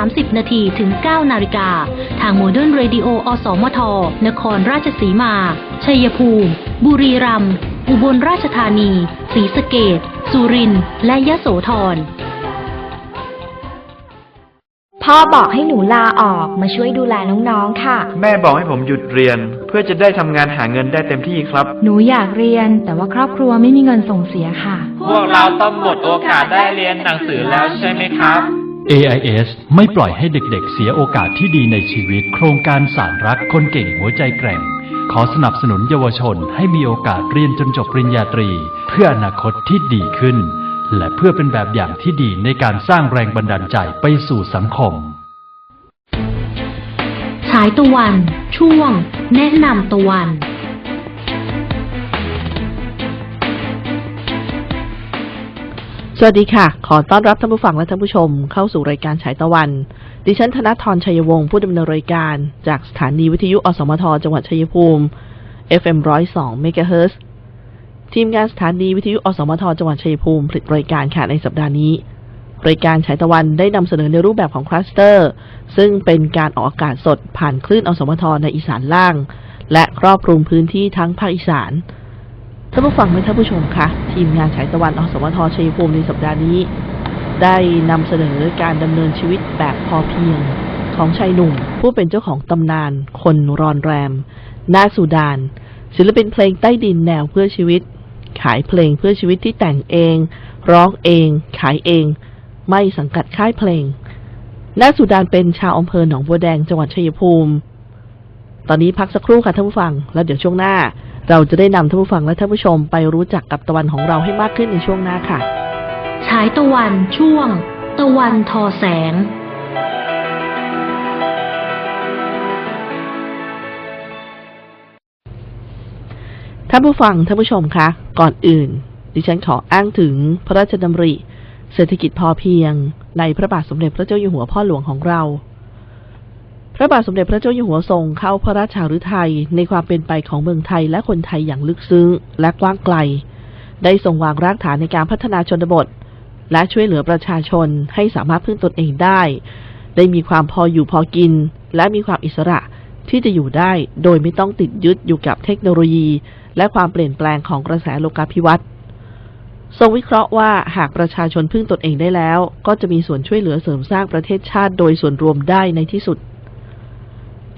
า30 นาทีถึง 9 นาฬิกา ทางโมเดิร์นเรดิโออสมท นครราชสีมา ชัยภูมิ บุรีรัมย์ อุบลราชธานี ศรีสะเกดสุรินทร์ และยโสธร พ่อบอกให้หนูลาออกมาช่วยดูแลน้องๆ ค่ะ แม่บอกให้ผมหยุดเรียน เพื่อจะได้ทำงานหาเงินได้เต็มที่ครับ หนูอยากเรียนแต่ว่าครอบครัวไม่มีเงินส่งเสียค่ะ พวกเราต้องหมดโอกาสได้เรียนหนังสือแล้วใช่ไหมครับ AIS ไม่ปล่อยให้เด็กๆ เสียโอกาสที่ดีในชีวิต โครงการสารรักคนเก่งหัวใจแกร่ง ขอสนับสนุนเยาวชนให้มีโอกาสเรียนจนจบปริญญาตรี เพื่ออนาคตที่ดีขึ้น และเพื่อเป็นแบบอย่างที่ดีในการสร้างแรงบันดาลใจไปสู่สังคมฉายตะวัน ช่วง แนะนำตะวัน สวัสดีค่ะ ขอต้อนรับท่านผู้ฟังและท่านผู้ชม เข้าสู่รายการฉายตะวัน ดิฉันธนทรชัยวงศ์ผู้ดำเนินรายการ จากสถานีวิทยุอสมท จังหวัดชัยภูมิ FM 102เมกะเฮิรตซ์ทีมงานสถานีวิทยุอสมท จังหวัดชัยภูมิผลิตรายการค่ะในสัปดาห์นี้ รายการฉายตะวันได้นำเสนอในรูปแบบของคลัสเตอร์ ซึ่งเป็นการออกอากาศสดผ่านคลื่นอสมทในอีสานล่าง และครอบคลุมพื้นที่ทั้งภาคอีสาน ท่านผู้ฟังและท่านผู้ชมคะทีมงานฉายตะวันอสมทชัยภูมิในสัปดาห์นี้ ได้นำเสนอการดำเนินชีวิตแบบพอเพียงของชายหนุ่ม ผู้เป็นเจ้าของตำนาน คนรอนแรม นาสุดาน ศิลปินเพลงใต้ดินแนวเพื่อชีวิต ขายเพลงเพื่อชีวิตที่แต่งเอง ร้องเอง ขายเอง ไม่สังกัดค่ายเพลง นาสุดานเป็นชาวอำเภอหนองบัวแดงจังหวัดชัยภูมิ ตอนนี้พักสักครู่ค่ะท่านผู้ฟัง แล้วเดี๋ยวช่วงหน้า เราจะได้นำท่านผู้ฟังและท่านผู้ชมไปรู้จักกับตะวันของเราให้มากขึ้นในช่วงหน้าค่ะ ฉายตะวันช่วง ตะวันทอแสง ท่านผู้ฟังท่านผู้ชมคะก่อนอื่น ดิฉันขออ้างถึงพระราชดำริ เศรษฐกิจพอเพียง ในพระบาทสมเด็จพระเจ้าอยู่หัวพ่อหลวงของเรา พระบาทสมเด็จพระเจ้าอยู่หัวทรงเข้าพระราชาฤทัยในความเป็นไปของเมืองไทยและคนไทยอย่างลึกซึ้งและกว้างไกล ได้ทรงวางรากฐานในการพัฒนาชนบท และช่วยเหลือประชาชนให้สามารถพึ่งตนเองได้ ได้มีความพออยู่พอกิน และมีความอิสระที่จะอยู่ได้โดยไม่ต้องติดยึดอยู่กับเทคโนโลยี และความเปลี่ยนแปลงของกระแสโลกาภิวัตน์ทรงวิเคราะห์ว่าหากประชาชนพึ่งตนเองได้แล้ว ก็จะมีส่วนช่วยเหลือเสริมสร้างประเทศชาติโดยส่วนรวมได้ในที่สุด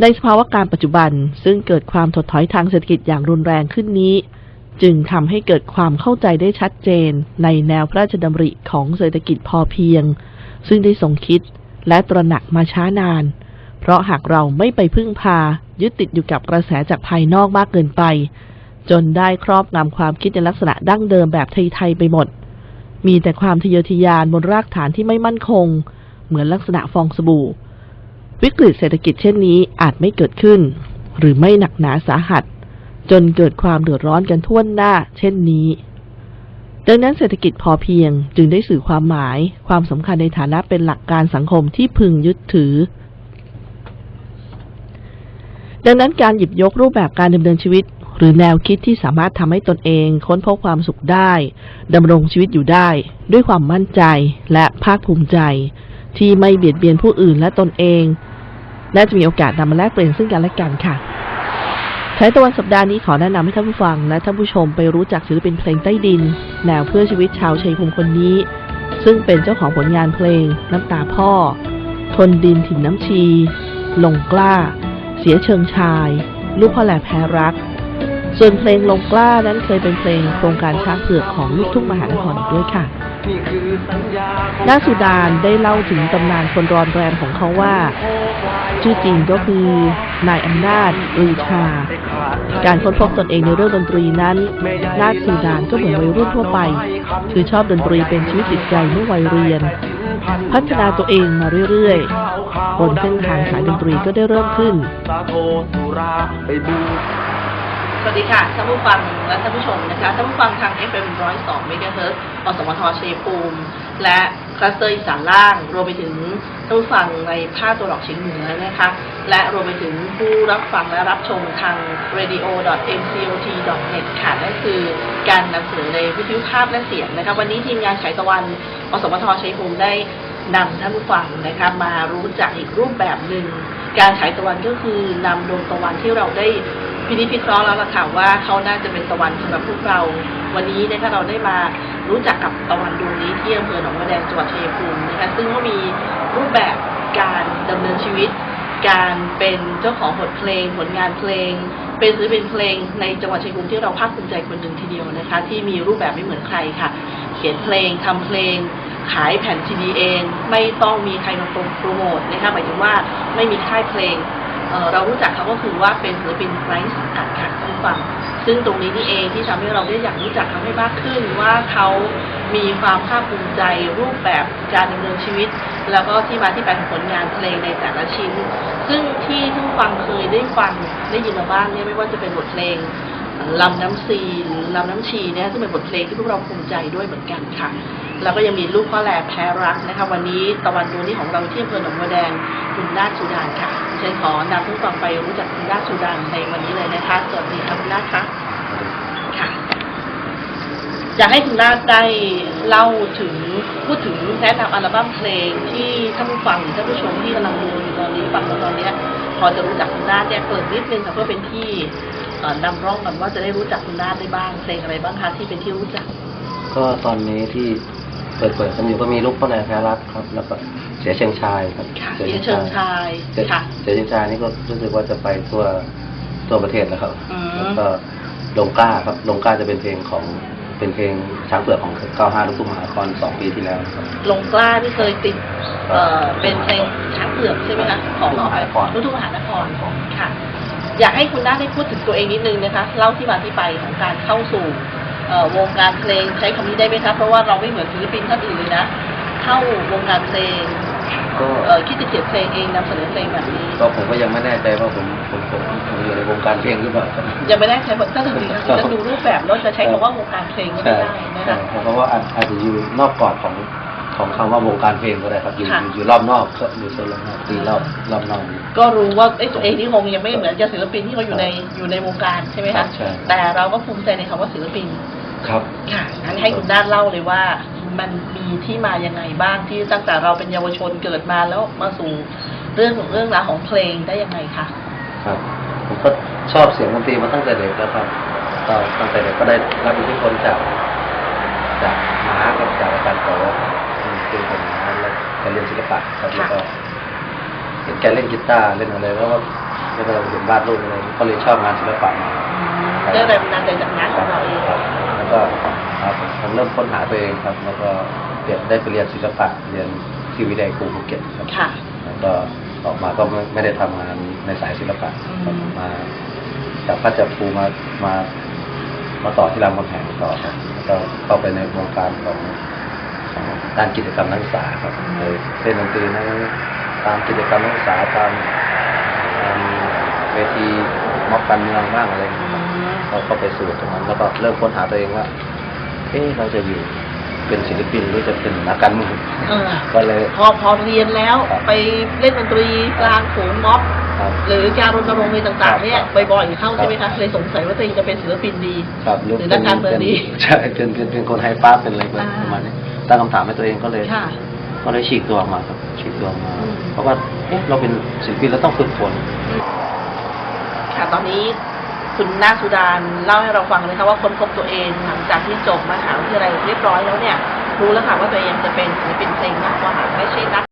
ในสภาวะการปัจจุบันซึ่งเกิดความถดถอยทางเศรษฐกิจอย่างรุนแรงขึ้นนี้ จึงทำให้เกิดความเข้าใจได้ชัดเจนในแนวพระราชดำริของเศรษฐกิจพอเพียง ซึ่งได้ทรงคิดและตระหนักมาช้านาน เพราะหากเราไม่ไปพึ่งพา ยึดติดอยู่กับกระแสจากภายนอกมากเกินไป จนได้ครอบงำความคิดในลักษณะดั้งเดิมแบบไทยๆไปหมด มีแต่ความทะเยอทะยานบนรากฐานที่ไม่มั่นคง เหมือนลักษณะฟองสบู่ วิกฤตเศรษฐกิจเช่นนี้อาจไม่เกิดขึ้น หรือไม่หนักหนาสาหัส จนเกิดความเดือดร้อนกันทั่วหน้า เช่นนี้ ดังนั้นเศรษฐกิจพอเพียงจึงได้สื่อความหมาย ความสำคัญในฐานะเป็นหลักการสังคมที่พึงยึดถือ ดังนั้นการหยิบยกรูปแบบการดำเนินชีวิต หรือแนวคิดที่สามารถทำให้ตนเอง ค้นพบความสุขได้ดำรงชีวิตอยู่ได้ ด้วยความมั่นใจและภาคภูมิใจ ที่ไม่เบียดเบียนผู้อื่นและตนเอง และจะมีโอกาสนำมาแลกเปลี่ยนซึ่งกันและกันค่ะใช้ตะวันสัปดาห์นี้ขอแนะนำให้ท่านผู้ฟัง และท่านผู้ชมไปรู้จักศิลปินเพลงใต้ดิน แนวเพื่อชีวิตชาวชัยภูมิคนนี้ ซึ่งเป็นเจ้าของผลงานเพลง น้ำตาพ่อ ทนดินถิ่นน้ำชี ลงกล้า เสียเชิงชาย ลูกพ่อแหล่แพ้รัก ส่วนเพลงลงกล้านั้นเคยเป็นเพลงโครงการช้างเผือกของลูกทุ่งมหานครอีกด้วยค่ะนาสุดานได้เล่าถึงตำนานคนรอนแรมของเขาว่า ชื่อจริงก็คือนายอำนาจลือชา การค้นพบตนเองในเรื่องดนตรีนั้นนาสุดานก็เหมือนวัยรุ่นทั่วไป คือชอบดนตรีเป็นชีวิตจิตใจเมื่อวัยเรียน พัฒนาตัวเองมาเรื่อยๆ บนเส้นทางสายดนตรีก็ได้เริ่มขึ้น สวัสดีค่ะท่านผู้ฟังและท่านผู้ชมนะคะท่านผู้ฟังทาง FM 102 MHz อสมทชัยภูมิ และ คลัสเตอร์อีสานล่าง รวมไปถึงท่านผู้ฟังในภาคตัวหลอกเฉียงเหนือนะคะ และรวมไปถึงผู้รับฟังและรับชมทาง radio.mcot.net ค่ะนั่นคือการนำเสนอในวิทยุภาพและเสียงนะคะวันนี้ทีมงานฉายตะวันอสมทชัยภูมิได้นำท่านผู้ฟังนะคะมารู้จักอีกรูปแบบหนึ่งการฉายตะวันก็คือนำดวงตะวันที่เราได้พินิจพิเคราะห์แล้วล่ะค่ะว่าเขาน่าจะเป็นตะวันสำหรับพวกเรา วันนี้นะคะเราได้มา รู้จักกับตะวันดวงนี้ที่อำเภอหนองมะแดงจังหวัดชัยภูมินะคะซึ่งก็มีรูปแบบการดำเนินชีวิต การเป็นเจ้าของบทเพลง ผลงานเพลง เป็นศิลปินเพลงในจังหวัดชัยภูมิที่เราภาคภูมิใจคนหนึ่งทีเดียวนะคะ ที่มีรูปแบบไม่เหมือนใครค่ะ เขียนเพลงทำเพลงขายแผ่นซีดีเอง ไม่ต้องมีใครมาโปรโมทนะคะหมายถึงว่าไม่มีค่ายเพลงเเรารู้จักเขาก็คือว่าเป็นศิลปินไร้สังกัดค่ะท่านฟัง ซึ่งตรงนี้นี่เองที่ทำให้เราได้อยากรู้จักเขาให้มากขึ้นว่าเขามีความภาคภูมิใจรูปแบบการดำเนินชีวิต แล้วก็ที่มาที่ไปของผลงานเพลงในแต่ละชิ้น ซึ่งที่ท่านผู้ฟังเคยได้ฟังได้ยินมาบ้างเนี่ยไม่ว่าจะเป็นบทเพลง ลำน้ำซีหรือลำน้ำชีเนี่ยซึ่งเป็นบทเพลงที่พวกเราภูมิใจด้วยเหมือนกันค่ะ แล้วก็ยังมีลูกพ่อแลแพ้รักนะคะ วันนี้ตะวันดวงนี้ของเราที่อำเภอหนองบัวแดงคุณนาสุดานค่ะดิฉันขอนำทุกฟังไปรู้จักคุณนาสุดานในวันนี้เลยนะคะสวัสดีค่ะคุณนาคะค่ะอยากให้คุณนาได้เล่าถึงพูดถึงแนะนำอัลบั้มเพลงที่ท่านผู้ฟังท่านผู้ชมที่กำลังดูอยู่ตอนนี้ฟังตอนนี้พอจะรู้จักคุณนาฏเนี่ยเปิดนิดนึงค่ะเพื่อเป็นที่นำร่องกันว่าจะได้รู้จักคุณนาฏได้บ้างเพลงอะไรบ้างคะที่เป็นที่รู้จัก ก็ตอนนี้ที่เปิดเปิดกันอยู่ก็มีลูกพ่อแนแพ้รักครับ แล้วก็เสียเชียงชายครับค่ะเสียเชิงชายเสียค่ะเสียเชียงชายนี่ก็รู้สึกว่าจะไปทั่วทั่วประเทศแล้วครับอืมแล้วก็ลงกล้าครับลงกล้าจะเป็นเพลงของเป็นเพลงช้างเผือกของ95ลูกทุ่งมหานครสองปีที่แล้วครับลงกล้าที่เคยติดเอ่อเป็นเพลงช้างเผือกใช่ไหมคะของลูกทุ่งมหานครลูกทุ่งมหานครค่ะ อยากให้คุณน้าได้พูดถึงตัวเองนิดนึงนะคะเล่าที่มาที่ไปของการเข้าสู่เอ่อวงการเพลงใช้คำนี้ได้ไหมคะเพราะว่าเราไม่เหมือนศิลปินท่านอื่นเลยนะเข้าวงการเพลงก็เอ่อคิดจะเขียนเพลงเองนำเสนอเพลงแบบนี้ก็ผมก็ยังไม่แน่ใจว่าผมผมผมผมอยู่ในวงการเพลงหรือเปล่าครับยังไม่ได้ใช้บทถ้าถึงจะดูรูปแบบแล้วจะใช้คำว่าวงการเพลงก็ไม่ใช่ได้นะใช่คะเพราะว่าอาจอาจจะอยู่นอกกรอบของ ของคำว่าวงการเพลงก็ได้ครับอยู่ค่ะ อยู่รอบนอกก็อยู่โซนรอบนอกตีรอบรอบนอกนี้ก็รู้ว่าไอ้ยตัวเองนี่คงยังไม่เหมือนกับศิลปินที่เขาอยู่ในอยู่ในวงการใช่ไหมครัคะบใช่ แต่เราก็ภูมิใจในคำว่าศิลปิน ครับ ค่ะงั้นให้คุณด้านเล่าเลยว่า มันมีที่มายังไงบ้างที่ตั้งแต่เราเป็นเยาวชนเกิดมาแล้วมาสู่เรื่องของเรื่องราวของเพลงได้ยังไงคะ ครับผมก็ชอบเสียงดนตรีมาตั้งแต่เด็กแล้วครับก็ตั้งแต่เด็กก็ได้รับอิทธิพลจากจากม้ากับจากอาจารย์โต อืมคือผมม้าแล้วการเรียนศิลปะครับแล้วก็เห็นแกเล่นกีตาร์เล่นอะไรแล้วก็แล้วก็เห็นวาดรูปอะไรก็เลยชอบงานศิลปะมาได้แรงบันดาลใจจากนั้นของเราเองครับแล้วก็ครับผมเริ่มค้นหาตัวเองครับ แล้วก็เรียนได้ไปเรียนศิลปะเรียนที่วิทยาลัยครูภูเก็ตครับค่ะแล้วก็ออกมาก็ไม่ไม่ได้ทำงานในสายศิลปะอืมมาจากพัชภูมามามาต่อที่รามคำแหงต่อครับแล้วก็เข้าไปในวงการของของ ด้านกิจกรรมนักศึกษาครับเลยเล่นดนตรีในตามกิจกรรมนักศึกษาตามตามเวทีม็อบการเมืองบ้างอะไรอย่างเงี้ยครับก็เข้าไปสู่ตรงนั้นแล้วก็เริ่มค้นหาตัวเองว่าเอ๊ะเราจะอยู่เป็นศิลปินหรือจะเป็นนักการเมืองเออก็เลยพอพอเรียนแล้วครับไปเล่นดนตรีกลางโขงม็อบครับหรือการรณรงค์ในต่างๆเนี่ยครับบ่อยๆเข้าครับใช่ไหมคะเลยสงสัยว่าตัวเองจะเป็นศิลปินดีครับหรือนักการเมืองดีใช่เป็นเป็นเป็นคนไฮฟ้าเป็นอะไรอ่าประมาณนี้ ตั้งคำถามให้ตัวเองก็เลยค่ะ ก็เลยฉีกตัวออกมาครับฉีกตัวออกมา อืม เพราะว่าเอ๊ะเราเป็นศิลปินเราต้องฝึกฝน ค่ะตอนนี้คุณนาคสุดานเล่าให้เราฟังเลยค่ะว่าค้นพบตัวเองหลังจากที่จบมหาวิทยาลัยเรียบร้อยแล้วเนี่ย รู้แล้วค่ะว่าตัวเองจะเป็นศิลปินเพลงมากกว่าไม่ใช่นัก